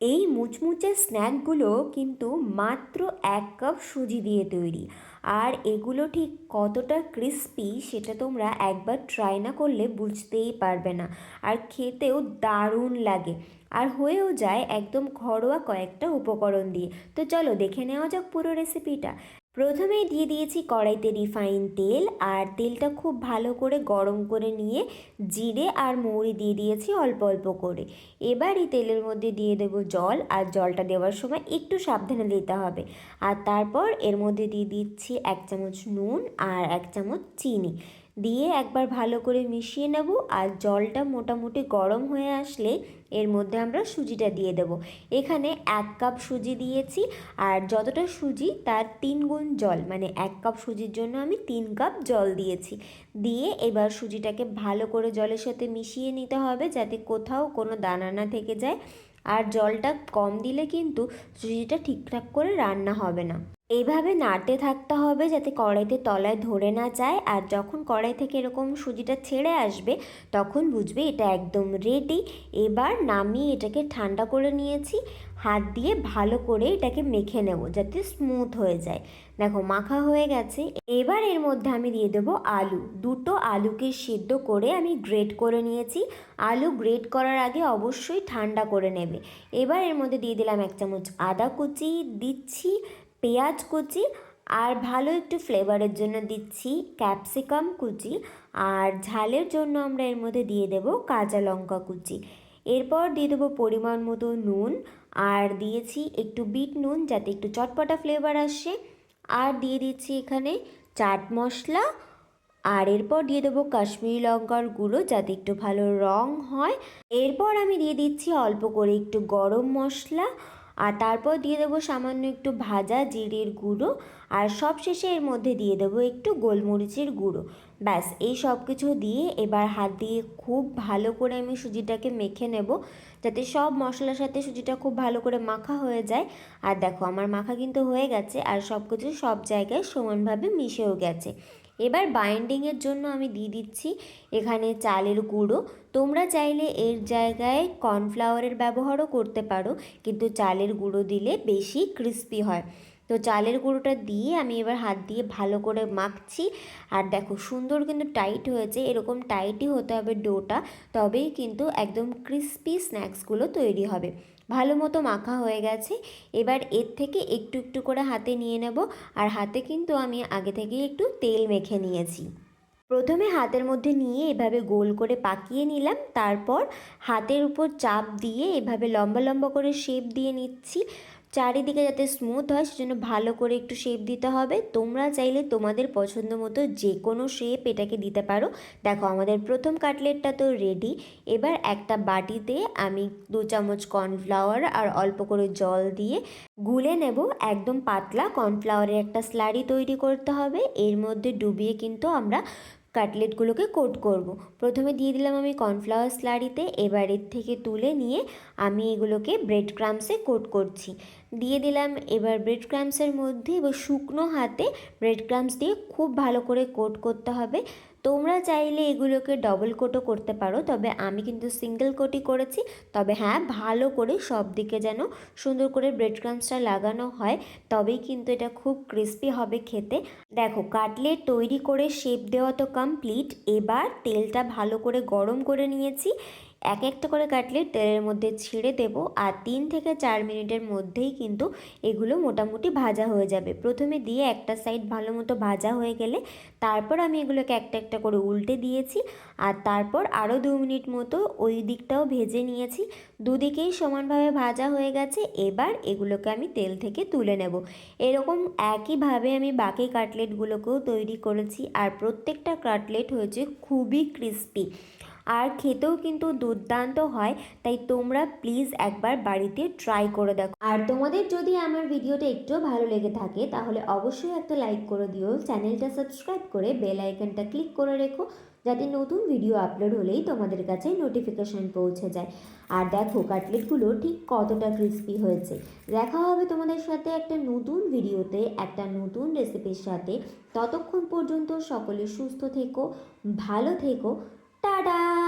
এই মুচমুচে স্ন্যাকগুলো কিন্তু মাত্র এক কাপ সুজি দিয়ে তৈরি। আর এগুলো ঠিক কতটা ক্রিস্পি সেটা তোমরা একবার ট্রাই না করলে বুঝতেই পারবে না। আর খেতেও দারুণ লাগে। আর হয়েও যায় একদম ঘরোয়া কয়েকটা উপকরণ দিয়ে। তো চলো দেখে নেওয়া যাক পুরো রেসিপিটা প্রথমেই দিয়ে দিয়েছি কড়াইতে রিফাইন তেল আর তেলটা খুব ভালো করে গরম করে নিয়ে জিরে আর মৌরি দিয়ে দিয়েছি অল্প অল্প করে। এবার এই তেলের মধ্যে দিয়ে দেব জল আর জলটা দেওয়ার সময় একটু সাবধানে দিতে হবে। আর তারপর এর মধ্যে দিয়ে দিচ্ছি এক চামচ নুন আর এক চামচ চিনি। দিয়ে একবার ভালো করে মিশিয়ে নেব আর জলটা মোটামুটি গরম হয়ে আসলে এর মধ্যে আমরা সুজিটা দিয়ে দেব। এখানে এক কাপ সুজি দিয়েছি আর যতটা সুজি তার তিন গুণ জল মানে এক কাপ সুজির জন্য আমি তিন কাপ জল দিয়েছি। দিয়ে এবার সুজিটাকে ভালো করে জলের সাথে মিশিয়ে নিতে হবে যাতে কোথাও কোনো দানা না থেকে যায়। আর জলটা কম দিলে কিন্তু সুজিটা ঠিকঠাক করে রান্না হবে না। এইভাবে নাড়তে থাকতে হবে যাতে কড়াইতে তলায় ধরে না যায়। আর যখন কড়াই থেকে এরকম সুজিটা ছেড়ে আসবে, তখন বুঝবে এটা একদম রেডি এবার নামিয়ে এটাকে ঠান্ডা করে নিয়েছি। হাত দিয়ে ভালো করে এটাকে মেখে নেব যাতে স্মুথ হয়ে যায়। দেখো, মাখা হয়ে গেছে। এবার এর মধ্যে আমি দিয়ে দেবো আলু। দুটো আলুকে সিদ্ধ করে আমি গ্রেট করে নিয়েছি। আলু গ্রেট করার আগে অবশ্যই ঠান্ডা করে নেবে। এবার এর মধ্যে দিয়ে দিলাম এক চামচ আদা কুচি। দিচ্ছি। পেঁয়াজ কুচি আর ভালো একটু ফ্লেভারের জন্য দিচ্ছি ক্যাপসিকাম কুচি। আর ঝালের জন্য আমরা এর মধ্যে দিয়ে দেব কাঁচা লঙ্কা কুচি। এরপর দিয়ে দেবো পরিমাণ মতো নুন। আর দিয়েছি একটু বিট নুন যাতে একটু চটপটা ফ্লেভার আসে। আর দিয়ে দিচ্ছি এখানে চাট মশলা। আর এরপর দিয়ে দেবো কাশ্মীরি লঙ্কার গুঁড়ো যাতে একটু ভালো রং হয়। এরপর আমি দিয়ে দিচ্ছি অল্প করে একটু গরম মশলা। আর তারপর দিয়ে দেবো সামান্য একটু ভাজা জিরের গুঁড়ো, আর সব শেষে এর মধ্যে দিয়ে দেবো একটু গোলমরিচের গুঁড়ো। ব্যাস, এই সব কিছু দিয়ে এবার হাত দিয়ে খুব ভালো করে আমি সুজিটাকে মেখে নেব, যাতে সব মশলার সাথে সুজিটা খুব ভালো করে মাখা হয়ে যায়। আর দেখো, আমার মাখা কিন্তু হয়ে গেছে আর সব কিছু সব জায়গায় সমানভাবে মিশেও গেছে। এবার বাইন্ডিংয়ের জন্য আমি দিয়ে দিচ্ছি এখানে চালের গুঁড়ো। তোমরা চাইলে এর জায়গায় কর্নফ্লাওয়ারের ব্যবহারও করতে পারো, কিন্তু চালের গুঁড়ো দিলে বেশি ক্রিস্পি হয়। তো চালের গুঁড়োটা দিয়ে আমি এবার হাত দিয়ে ভালো করে মাখছি। আর দেখো সুন্দর কিন্তু টাইট হয়েছে, এরকম টাইটই হতে হবে ডোটা, তবেই কিন্তু একদম ক্রিস্পি স্ন্যাক্সগুলো তৈরি হবে। ভালো মতো মাখা হয়ে গেছে, এবার এর থেকে একটু একটু করে হাতে নিয়ে নেব, আর হাতে কিন্তু আমি আগে থেকেই একটু তেল মেখে নিয়েছি। প্রথমে হাতের মধ্যে নিয়ে এভাবে গোল করে পাকিয়ে নিলাম, তারপর হাতের উপর চাপ দিয়ে এভাবে লম্বা লম্বা করে শেপ দিয়ে নিচ্ছি। চারিদিকে যাতে স্মুথ হয়, সেজন্য ভালো করে একটু শেপ দিতে হবে। তোমরা চাইলে তোমাদের পছন্দ মতো যে কোনো শেপ এটাকে দিতে পারো। দেখো, আমাদের প্রথম কাটলেটটা তো রেডি এবার একটা বাটিতে আমি দু চামচ কর্নফ্লাওয়ার আর অল্প করে জল দিয়ে গুলে নেব। একদম পাতলা কর্নফ্লাওয়ারের একটা স্লারি তৈরি করতে হবে। এর মধ্যে ডুবিয়ে কিন্তু আমরা কাটলেটগুলোকে কোট করব। প্রথমে দিয়ে দিলাম আমি কর্নফ্লাওয়ার স্লারিতে, এবার এর থেকে তুলে নিয়ে আমি এগুলোকে ব্রেড ক্রামসে কোট করছি দিয়ে দিলাম এবার ব্রেড ক্রামসের মধ্যে এবার শুকনো হাতে ব্রেড ক্রামস দিয়ে খুব ভালো করে কোট করতে হবে তোমরা চাইলে এগুলোকে ডবল কোটও করতে পারো, তবে আমি কিন্তু সিঙ্গেল কোটই করেছি। তবে হ্যাঁ ভালো করে সব দিকে যেন সুন্দর করে ব্রেড ক্রামসটা লাগানো হয়, তবেই কিন্তু এটা খুব ক্রিস্পি হবে খেতে। দেখো কাটলেট তৈরি করে শেপ দেওয়া তো কমপ্লিট এবার তেলটা ভালো করে গরম করে নিয়েছি। এক একটা করে কাটলেট তেলের মধ্যে ছেড়ে দেব আর তিন থেকে চার মিনিটের মধ্যেই কিন্তু এগুলো মোটামুটি ভাজা হয়ে যাবে। প্রথমে দিয়ে একটা সাইড ভালো মতো ভাজা হয়ে গেলে তারপর আমি এগুলোকে একটা একটা করে উল্টে দিয়েছি আর তারপর আরও দু মিনিট মতো ওই দিকটাও ভেজে নিয়েছি। দুদিকেই সমানভাবে ভাজা হয়ে গেছে, এবার এগুলোকে আমি তেল থেকে তুলে নেব। এরকম একইভাবে আমি বাকি কাটলেটগুলোকেও তৈরি করেছি আর প্রত্যেকটা কাটলেট হয়েছে খুবই ক্রিস্পি আর খেতেও কিন্তু দুর্দান্ত হয়, তাই তোমরা প্লিজ একবার বাড়িতে ট্রাই করে দেখো। আর তোমাদের যদি আমার ভিডিওটা একটু ভালো লেগে থাকে, তাহলে অবশ্যই একটা লাইক করে দিও। চ্যানেলটা সাবস্ক্রাইব করে বেল আইকনটা ক্লিক করে রেখো, যাতে নতুন ভিডিও আপলোড হলেই তোমাদের কাছে নোটিফিকেশান পৌঁছে যায়। আর দেখো কাটলেটগুলো ঠিক কতটা ক্রিস্পি হয়েছে। দেখা হবে তোমাদের সাথে একটা নতুন ভিডিওতে একটা নতুন রেসিপির সাথে। ততক্ষণ পর্যন্ত সকলে সুস্থ থেকো, ভালো থেকো। ടാടാ